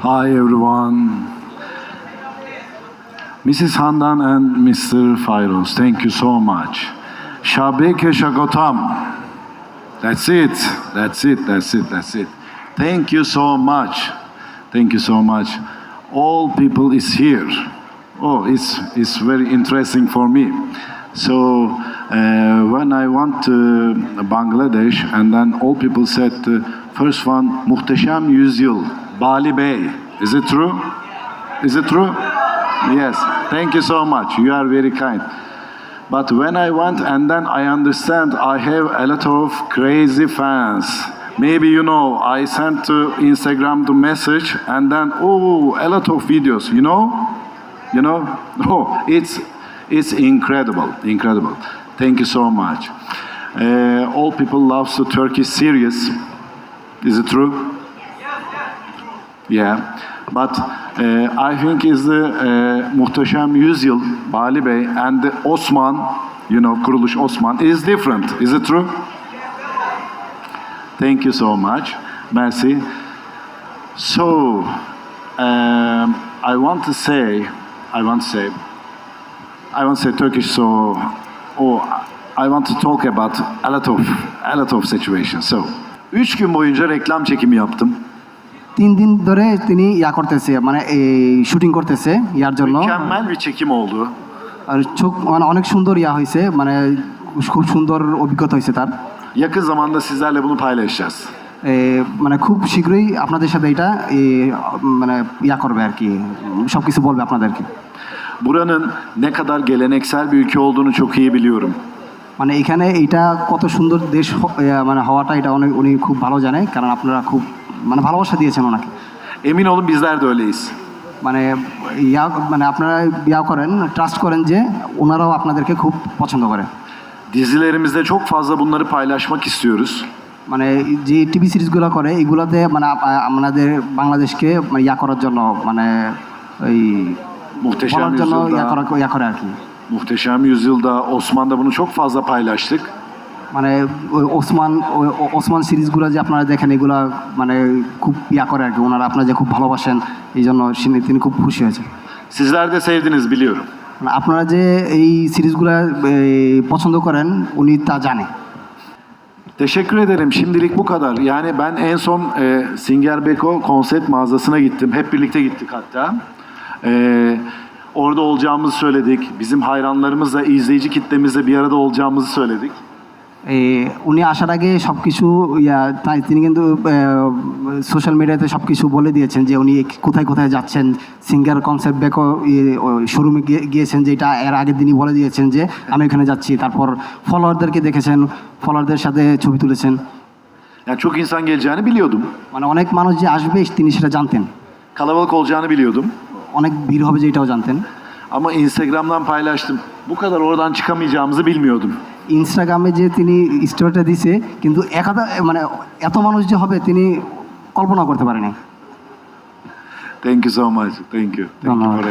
Hi everyone. Mrs. Handan and Mr. Fairos, thank you so much. Shabeke Shagotam. That's it. That's it. That's it. That's it. Thank you so much. Thank you so much. All people is here. Oh, it's it's very interesting for me. So uh, when I went to Bangladesh, and then all people said, uh, first one, Muhteşem Yüzyıl, Bali Bay. Is it true? Is it true? Yes. Thank you so much. You are very kind. But when I went and then I understand I have a lot of crazy fans. Maybe you know I sent to Instagram the message and then oh a lot of videos, you know? You know? Oh, it's it's incredible, incredible. Thank you so much. Uh, all people love the Turkish series. Is it true? Yeah. But uh, I think is the uh, Muhteşem Yüzyıl, Bali Bey and the Osman, you know, Kuruluş Osman is different. Is it true? Thank you so much. Merci. So, um, I want to say, I want to say, I want to say Turkish. So, oh, I want to talk about a lot of, a lot of situations. So, üç gün boyunca reklam çekimi yaptım. তিন দিন ধরে তিনি ইয়া করতেছে মানে এই shooting করতেছে ইয়ার জন্য Mükemmel bir çekim oldu. আর চোখ মানে অনেক সুন্দর ইয়া হয়েছে মানে খুব সুন্দর অভিজ্ঞতা হয়েছে তার Yakın zamanda sizlerle bunu paylaşacağız. এ, মানে খুব শীঘ্রই আপনাদের সাথে এটা এ, মানে ইয়া করবে আর কি সব কিছু বলবে আপনাদেরকে Buranın ne kadar geleneksel bir ülke olduğunu çok iyi biliyorum. মানে এখানে এইটা কত সুন্দর দেশ হ- মানে হওয়াটা এটা অনেক উনি খুব ভালো জানে কারণ আপনারা খুব মানে ভালোবাসা দিয়েছেন ওনাকে। এমিন অল বিজদার দলিস মানে ইয়া মানে আপনারা ইয়া করেন ট্রাস্ট করেন যে ওনারাও আপনাদেরকে খুব পছন্দ করে। dizilerimizde çok fazla bunları paylaşmak istiyoruz. মানে যে টিভি সিরিজগুলো করে এগুলাতে মানে আমাদের বাংলাদেশকে মানে ইয়া করার জন্য মানে ওই মুহতেশাম ইয়া করা ইয়া করে আর কি। মুহতেশাম ইউজিলদা ওসমানদা বুনু চোক ফাজা পাইলাশতিক মানে ওই ওসমান ওই ও- ওসমান সিরিজগুলো যে আপনারা দেখেন এগুলো মানে খুব ইয়া করে আর কি ওনারা আপনারা যে খুব ভালোবাসেন এই জন্য তিনি- তিনি খুব খুশি হয়েছে Sizler de sevdiniz biliyorum. মানে আপনারা যে এই সিরিজগুলো পছন্দ করেন উনি তা জানে Teşekkür ederim. Şimdilik bu kadar. Yani ben en son e, Singer Beko konsept mağazasına gittim. Hep birlikte gittik hatta. E, orada olacağımızı söyledik. Bizim hayranlarımızla, izleyici kitlemizle bir arada olacağımızı söyledik. এই উনি আসার আগে সব কিছু ইয়া তাই তিনি কিন্তু social মিডিয়াতে সব কিছু বলে দিয়েছেন যে উনি কোথায় কোথায় যাচ্ছেন সিঙ্গার কনসেপ্ট বেকো শোরুমে গিয়েছেন যেটা এর আগের দিনই বলে দিয়েছেন যে আমি এখানে যাচ্ছি তারপর ফলোয়ারদেরকে দেখেছেন ফলোয়ারদের সাথে ছবি তুলেছেন Yani çok insan geleceğini biliyordum. মানে অনেক মানুষ যে আসবে তিনি সেটা জানতেন Kalabalık olacağını biliyordum. অনেক ভিড় হবে যে এটাও জানতেন Ama Instagram'dan paylaştım. Bu kadar oradan çıkamayacağımızı bilmiyordum. ইনস্টাগ্রামে যে তিনি স্টোরিটা দিছে কিন্তু একাদা মানে এত মানুষ যে হবে তিনি কল্পনা করতে পারেনি। Thank you so much thank you ধন্যবাদ।